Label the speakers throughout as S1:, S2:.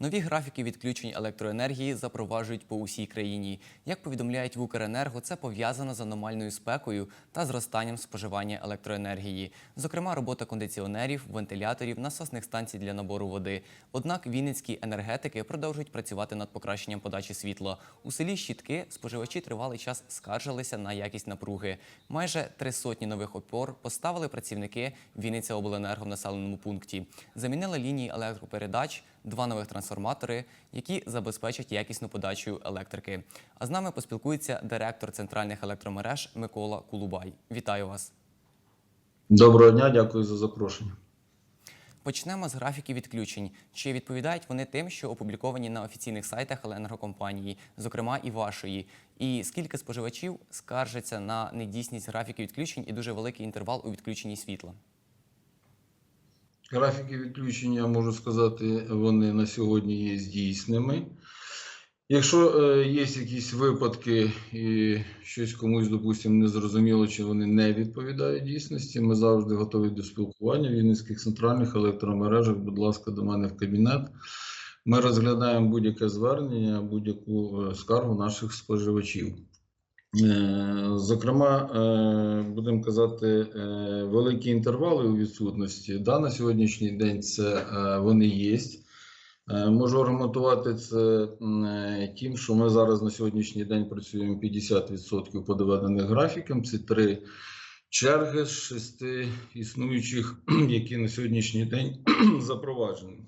S1: Нові графіки відключень електроенергії запроваджують по усій країні. Як повідомляють в Укренерго, це пов'язано з аномальною спекою та зростанням споживання електроенергії, зокрема робота кондиціонерів, вентиляторів, насосних станцій для набору води. Однак вінницькі енергетики продовжують працювати над покращенням подачі світла. У селі Щітки споживачі тривалий час скаржилися на якість напруги. Майже три сотні нових опор поставили працівники Вінниця обленерго в населеному пункті. Замінили лінії електропередач, два нових трансформатори, які забезпечать якісну подачу електрики. А з нами поспілкується директор центральних електромереж Микола Кулубай. Вітаю вас.
S2: Доброго дня, дякую за запрошення.
S1: Почнемо з графіків відключень. Чи відповідають вони тим, що опубліковані на офіційних сайтах енергокомпанії, зокрема і вашої? І скільки споживачів скаржаться на недійсність графіків відключень і дуже великий інтервал у відключенні світла?
S2: Графіки відключення, можу сказати, вони на сьогодні є здійсними. Якщо е, є якісь випадки і щось комусь, допустимо, не зрозуміло, чи вони не відповідають дійсності, ми завжди готові до спілкування в Вінницьких центральних електромережах. Будь ласка, до мене в кабінет. Ми розглядаємо будь-яке звернення, будь-яку е, скаргу наших споживачів. Е, Зокрема, е, будемо казати, е, великі інтервали у відсутності. Да, на сьогоднішній день це вони є. Можу аргументувати це тим, що ми зараз на сьогоднішній день працюємо 50% по доведених графікам. Це три черги з шести існуючих, які на сьогоднішній день запроваджені.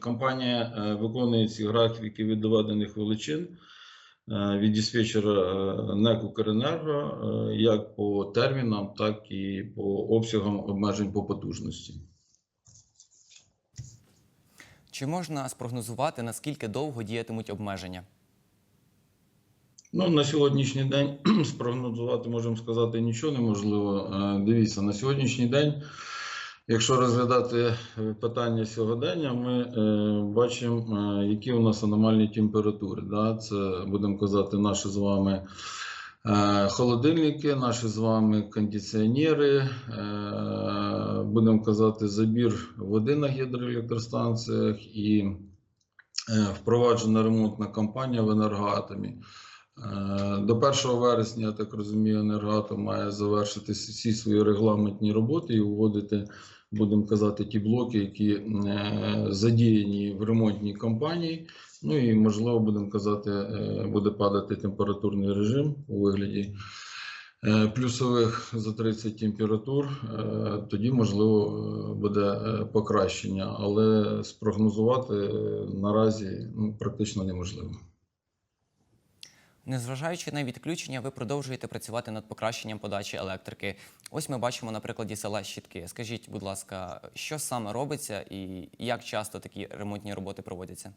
S2: Компанія виконує ці графіки від доведених величин від диспетчера е, НЕК «Укренерго», е, як по термінам, так і по обсягам обмежень по потужності.
S1: Чи можна спрогнозувати, наскільки довго діятимуть обмеження?
S2: Ну, на сьогоднішній день спрогнозувати, можемо сказати, нічого неможливо. Е, Дивіться, на сьогоднішній день, якщо розглядати е, питання сьогодення, ми е, бачимо, е, які у нас аномальні температури. Да? Це, будемо казати, наші з вами е, холодильники, наші з вами кондиціонери, е, будемо казати, забір води на гідроелектростанціях і е, впроваджена ремонтна кампанія в енергоатомі. Е, До 1 вересня, я так розумію, енергоатом має завершити всі свої регламентні роботи і вводити, будемо казати, ті блоки, які е, задіяні в ремонтній кампанії. Ну і можливо, будемо казати, е, буде падати температурний режим у вигляді плюсових за 30 температур. Тоді можливо буде покращення, але спрогнозувати наразі ну, практично неможливо.
S1: Незважаючи на відключення, ви продовжуєте працювати над покращенням подачі електрики. Ось ми бачимо на прикладі села Щітки. Скажіть, будь ласка, що саме робиться і як часто такі ремонтні роботи проводяться?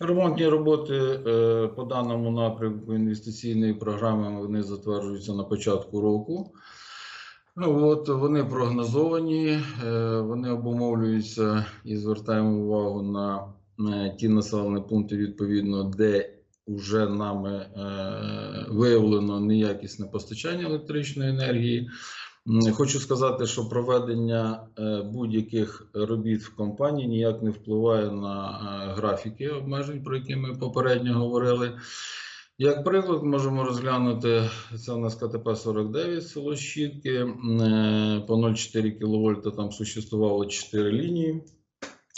S2: Ремонтні роботи е, по даному напрямку інвестиційної програми вони затверджуються на початку року. Ну от вони прогнозовані, е, вони обумовлюються і звертаємо увагу на е, ті населені пункти, відповідно, де вже нами е, виявлено неякісне постачання електричної енергії. Хочу сказати, що проведення е, будь-яких робіт в компанії ніяк не впливає на е, графіки обмежень, про які ми попередньо говорили. Як приклад, можемо розглянути це у нас КТП 49 село Щітки. По 0,4 кВт там существувало 4 лінії.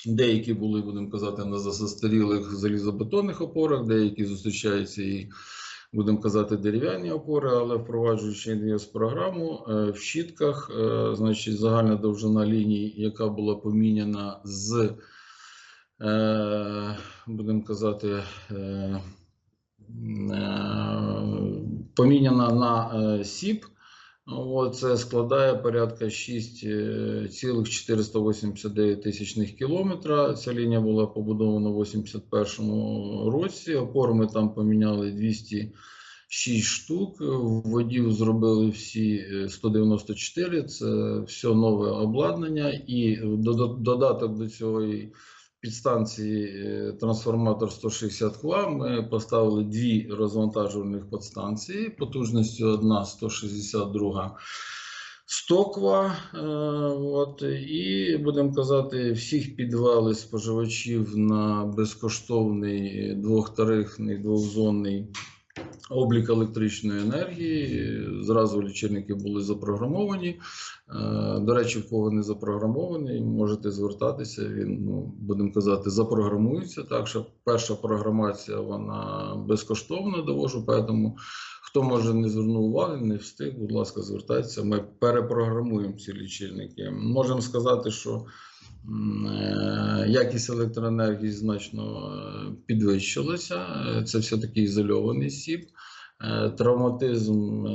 S2: Деякі були, будемо казати, на застарілих залізобетонних опорах, деякі зустрічаються і, будемо казати, дерев'яні опори, але впроваджуючи інвес програму в щітках, е, значить, загальна довжина лінії, яка була поміняна з, е, будемо казати, е, е, поміняна на е, СІП. От, це складає порядка 6,489 тисячних кілометра. Ця лінія була побудована в 81 році. Опори ми там поміняли 206 штук. Водів зробили всі е, 194. Це все нове обладнання. І додаток до цього підстанції е, трансформатор 160 кВт. Ми поставили дві розвантажувальних підстанції потужністю одна 160, друга Стоква, е, от, і будемо казати, всіх підвели споживачів на безкоштовний двохтарифний двохзонний облік електричної енергії. Зразу лічильники були запрограмовані. Е, До речі, в кого не запрограмований, можете звертатися. Він, ну, будемо казати, запрограмується. Так що перша програмація вона безкоштовна довожу, тому хто може не звернув уваги, не встиг, будь ласка, звертайтеся. Ми перепрограмуємо ці лічильники. Можемо сказати, що якість електроенергії значно е, підвищилася. Е, Це все-таки ізольований сіп. Е, Травматизм е,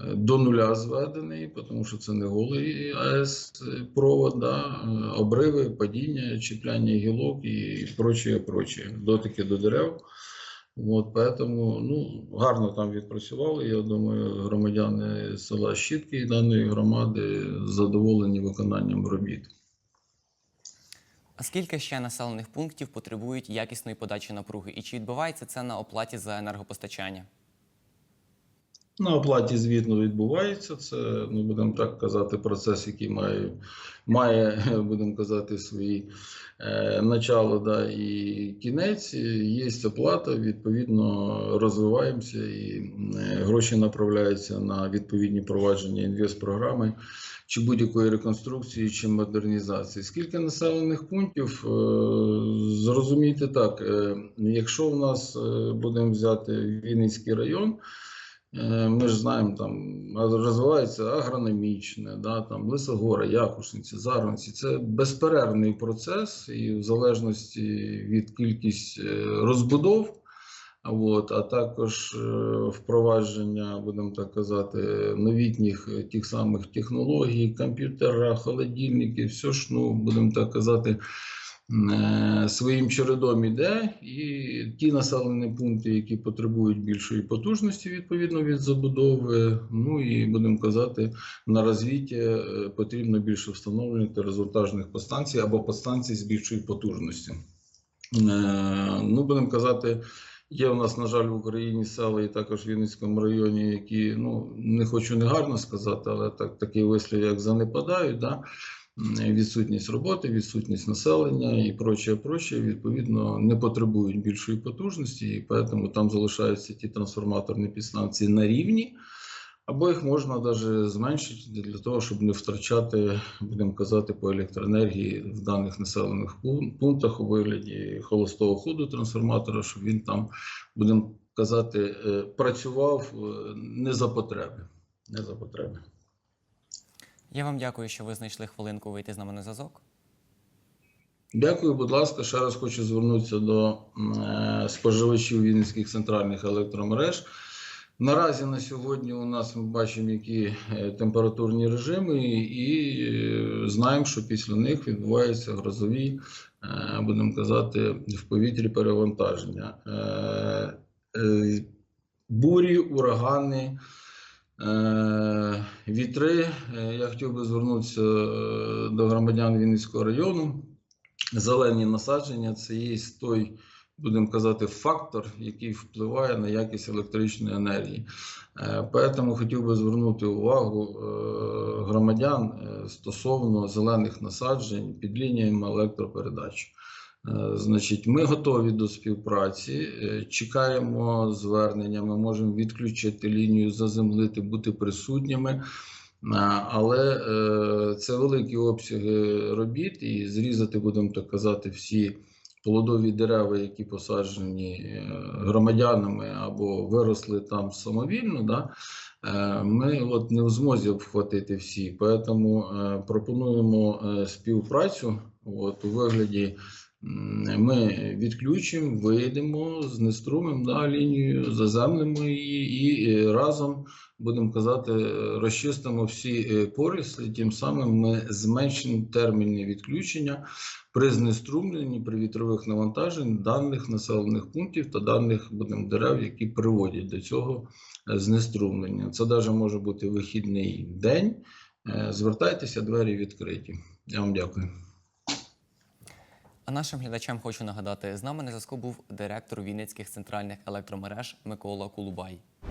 S2: е, до нуля зведений, тому що це не голий АЕС провод, да, е, обриви, падіння, чіпляння гілок і прочее, прочее, дотики до дерев. От, поэтому, ну, гарно там відпрацювали. Я думаю, громадяни села Щітки і даної громади задоволені виконанням робіт.
S1: А скільки ще населених пунктів потребують якісної подачі напруги? І чи відбувається це на оплаті за енергопостачання?
S2: На оплаті звітно відбувається. Це, ну будемо так казати, процес, який має, має будемо казати, свої е, начало да, і кінець. Є оплата, відповідно, розвиваємося і е, гроші направляються на відповідні провадження інвестпрограми чи будь-якої реконструкції чи модернізації. Скільки населених пунктів? Е, Зрозумійте так, е, якщо у нас е, будемо взяти Вінницький район. Е, Ми ж знаємо, там розвивається агрономічне, да, там Лисогора, Якушниці, Зарванці. Це безперервний процес, і в залежності від кількості е, розбудов, от, а також е, впровадження, будемо так казати, новітніх тих самих технологій, комп'ютера, холодильники, все ж, ну, будемо так казати, своїм чередом іде, і ті населені пункти, які потребують більшої потужності відповідно від забудови, ну і будемо казати, на розвиття е, потрібно більше встановлювати результажних подстанцій або подстанцій з більшою потужністю. Е, Ну, будемо казати, є у нас, на жаль, в Україні села і також в Вінницькому районі, які ну не хочу негарно сказати, але так такий вислів, як занепадають. Да? Відсутність роботи, відсутність населення і прочее, прочее, відповідно, не потребують більшої потужності, і тому там залишаються ті трансформаторні підстанції на рівні, або їх можна навіть зменшити для того, щоб не втрачати, будемо казати, по електроенергії в даних населених пунктах у вигляді холостого ходу трансформатора, щоб він там, будемо казати, е, працював е, не за потреби. Не за потреби.
S1: Я вам дякую, що ви знайшли хвилинку вийти з нами на зв'язок.
S2: Дякую, будь ласка. Ще раз хочу звернутися до е, споживачів Вінницьких центральних електромереж. Наразі на сьогодні у нас ми бачимо, які е, температурні режими, і е, знаємо, що після них відбуваються грозові, будемо казати, в повітрі перевантаження. Бурі, урагани, вітри. Е, Я хотів би звернутися е, до громадян Вінницького району. Зелені насадження це є той, будемо казати, фактор, який впливає на якість електричної енергії. Е, Поэтому хотів би звернути увагу е, громадян е, стосовно зелених насаджень під лініями електропередач. Е, Значить, ми готові до співпраці, е, чекаємо звернення. Ми можемо відключити лінію, заземлити, бути присутніми. Але е, це великі обсяги робіт, і зрізати, будемо так казати, всі плодові дерева, які посаджені громадянами або виросли там самовільно. Да? Ми от не в змозі обхватити всі. Тому пропонуємо співпрацю от, у вигляді. Ми відключимо, вийдемо, знеструмимо да, лінію, заземлимо її і е, разом будемо казати, розчистимо всі е, порісли, тим самим ми зменшимо терміни відключення при знеструмленні, при вітрових навантажень даних населених пунктів та даних будемо дерев, які приводять до цього е, знеструмлення. Це навіть може бути вихідний день. Звертайтеся, двері відкриті. Я вам дякую.
S1: А нашим глядачам хочу нагадати: з нами на зв'язку був директор Вінницьких центральних електромереж Микола Кулубай.